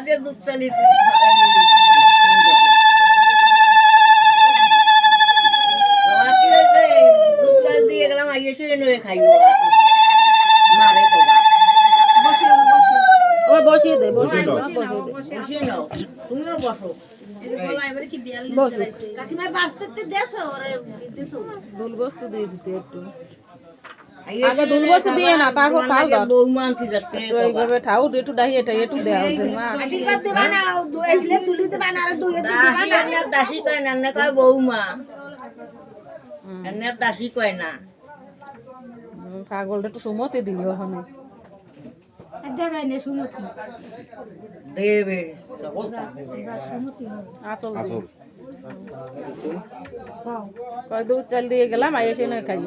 দিয়ে দুধ চালি বাবা দিয়ে গেলাম আইয়ে শুয়ে নুয়ে খাইব মারে ও বসিয়ে দে বসিয়ে দে বসিয়ে দাও। বসিয়ে দে বসে নাও তুমিও বসো বসো কাকিমা বাঁচতে দেছো ওরে দিছো দুল বস্তু দিয়ে দিতে একটু আগে দুল বসে দিয়ে না, তারপর লাগে দাও। বৌমা আনতে যাচ্ছে এইভাবে ঠাউ একটু ডাহি এটা একটু দেওয়া হচ্ছে মা। আশীর্বাদ দেবা না দুইলে তুলি দেবা না আর দুইয়ে দেবা না। এনে দাসী কয় না এনে কয় বৌমা। এনে দাসী কয় না। পাগলটা একটু সুমতি দিও ওখানে দেবে না সুমতি। দেবে আসল দিয়ে। কয় দুধ চাল দিয়ে গেলাম আই এসে নয় খাইব